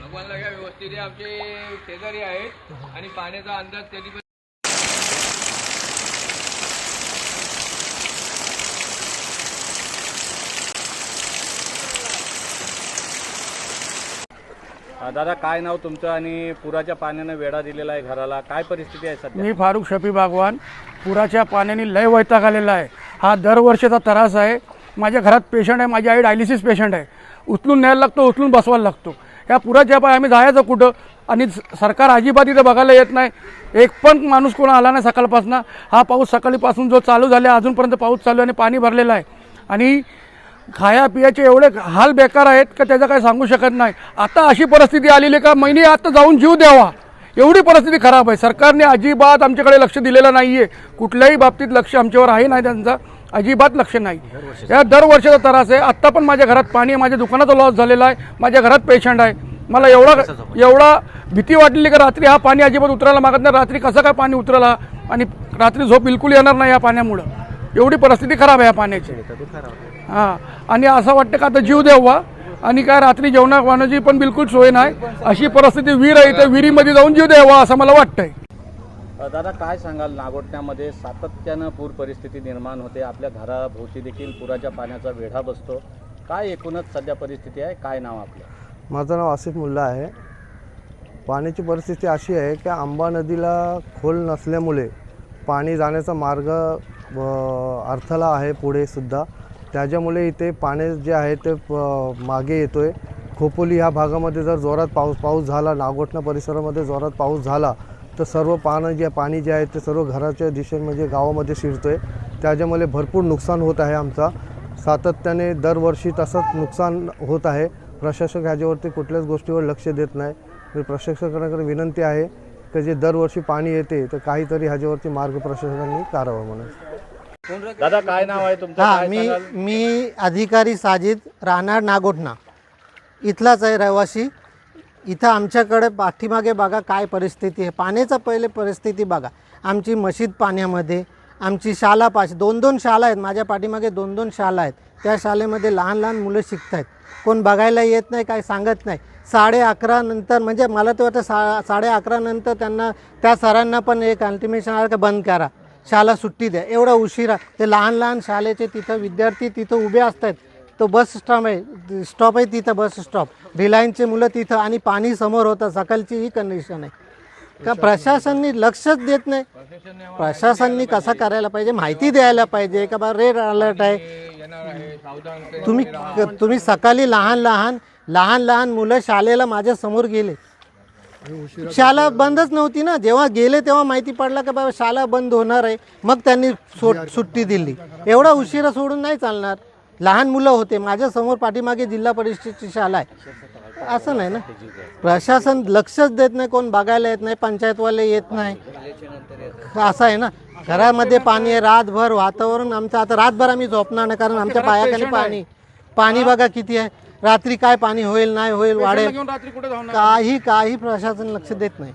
भगवानला व्यवस्थित हे आमचे शेजारी आहेत आणि पाण्याचा अंदाज अ, दादा काय नाव तुमचं? आणि पुराच्या पाण्यानं वेढा दिलेला आहे घराला. काय परिस्थिती आहे सध्या? मी फारुख शफी बागवान. पुराच्या पाण्याने लय वैताग आलेला आहे. हा दरवर्षीचा त्रास आहे. माझ्या घरात पेशंट आहे माझी आई डायलिसिस पेशंट आहे. उचलून न्यायला लागतो उचलून बसवायला लागतो. या पुराच्या पाय आम्ही जायचं कुठं? आणि स- सरकार अजिबात इथं बघायला येत नाही. एक पण माणूस कोण आला नाही सकाळपासून. हा पाऊस सकाळीपासून जो चालू झाला अजूनपर्यंत पाऊस चालू आणि पाणी भरलेलं आहे. आणि खाया पियाचे एवढे हाल बेकार आहेत का त्याचं काही सांगू शकत नाही. आता अशी परिस्थिती आलेली आहे का? महिने आता जाऊन जीव द्यावा. एवढी परिस्थिती खराब आहे. सरकारने अजिबात आमच्याकडे लक्ष दिलेलं नाही आहे कुठल्याही बाबतीत लक्ष आमच्यावर आहे नाही त्यांचा. अजिबात लक्ष नाही. या दरवर्षाचा त्रास आहे. आत्ता पण माझ्या घरात पाणी आहे. माझ्या दुकानाचा लॉस झालेला आहे. माझ्या घरात पेशंट आहे. मला एवढा एवढा भीती वाटलेली का रात्री हा पाणी अजिबात उतरायला मागत नाही. रात्री कसं काय पाणी उतरला? आणि रात्री झोप बिलकुल येणार नाही या पाण्यामुळं. एवढी परिस्थिती खराब आहे या पाण्याची. हां. आणि असं वाटतं का आता जीव द्यावा? आणि काय रात्री जेवणा खाण्याची पण बिलकुल सोय नाही. अशी परिस्थिती विहीर आहे तर विहिरीमध्ये जाऊन जीव द्यावा असं मला वाटतंय. दादा काय सांगाल? नागोटण्यामध्ये सातत्यानं पूर परिस्थिती निर्माण होते. आपल्या घराभोवती देखील पुराच्या पाण्याचा वेढा बसतो. काय एकूणच सध्या परिस्थिती आहे? काय नाव आपलं? माझं नाव आसिफ मुल्ला आहे. पाण्याची परिस्थिती अशी आहे की आंबा नदीला खोल नसल्यामुळे पाणी जाण्याचा मार्ग अर्थला आहे पुढेसुद्धा त्याच्यामुळे इथे पाणी जे आहे ते प- मागे येतो आहे खोपोली ह्या भागामध्ये जर जोरात पाऊस पाऊस झाला नागोठणा परिसरामध्ये जोरात पाऊस झाला तर सर्व पाणी जे पाणी जे आहे ते सर्व घराच्या दिशेने म्हणजे गावामध्ये शिरतो आहे त्याच्यामुळे भरपूर नुकसान होत आहे आमचा. सातत्याने दरवर्षी तसंच नुकसान होत आहे. प्रशासक ह्याच्यावरती कुठल्याच गोष्टीवर लक्ष देत नाही. मी प्रशासकांकडे विनंती आहे की जे दरवर्षी पाणी येते तर काहीतरी ह्याच्यावरती मार्ग प्रशासकांनी काढावा म्हणून. दादा काय नाव आहे तुमचं? हा मी? मी अधिकारी साजिद राहणार नागोठणा इथलाच आहे रहिवासी. इथं आमच्याकडे पाठीमागे बघा काय परिस्थिती आहे. पाण्याचा पहिले परिस्थिती बघा. आमची मशीद पाण्यामध्ये आमची शाळा पाच दोन दोन शाळा आहेत. माझ्या पाठीमागे दोन दोन शाळा आहेत. त्या शाळेमध्ये लहान लहान मुलं शिकत आहेत कोण बघायला येत नाही काय सांगत नाही. साडे अकरा नंतर म्हणजे मला तर वाटतं सा साडे अकरा नंतर त्यांना त्या सरांना पण एक अल्टिमेशन आलं का बंद करा. शाला सुट्टी द्या. एवढा उशिरा. ते लहान लहान शाळेचे तिथं विद्यार्थी तिथं उभे असतात तो बस स्टॉप आहे स्टॉप आहे तिथं बस स्टॉप. रिलायन्सचे मुलं तिथं आणि पाणी समोर होतं सकाळची ही कंडिशन आहे. का प्रशासननी लक्षच देत नाही? प्रशासननी कसं करायला पाहिजे? माहिती द्यायला पाहिजे का बा रेड अलर्ट आहे? तुम्ही तुम्ही सकाळी लहान लहान लहान लहान मुलं शाळेला माझ्यासमोर गेले. शाळा बंदच नव्हती ना. जेव्हा गेले तेव्हा माहिती पडला की बाबा शाळा बंद होणार आहे. मग त्यांनी सुट्टी दिली. एवढा उशिरा सोडून नाही चालणार. लहान मुलं होते माझ्यासमोर पाठीमागे जिल्हा परिषदेची शाळा आहे. असं नाही ना? प्रशासन लक्षच देत नाही कोण बघायला येत नाही पंचायतवाले येत नाही. असं आहे ना? घरामध्ये पाणी आहे रातभर वातावरण आमचं. आता रातभर आम्ही झोपणार नाही कारण आमच्या पायाखाली पाणी. पाणी बघा किती आहे. रात्री काय पाणी होईल नाही होईल वाढेल. काही काही प्रशासन लक्ष देत नाही.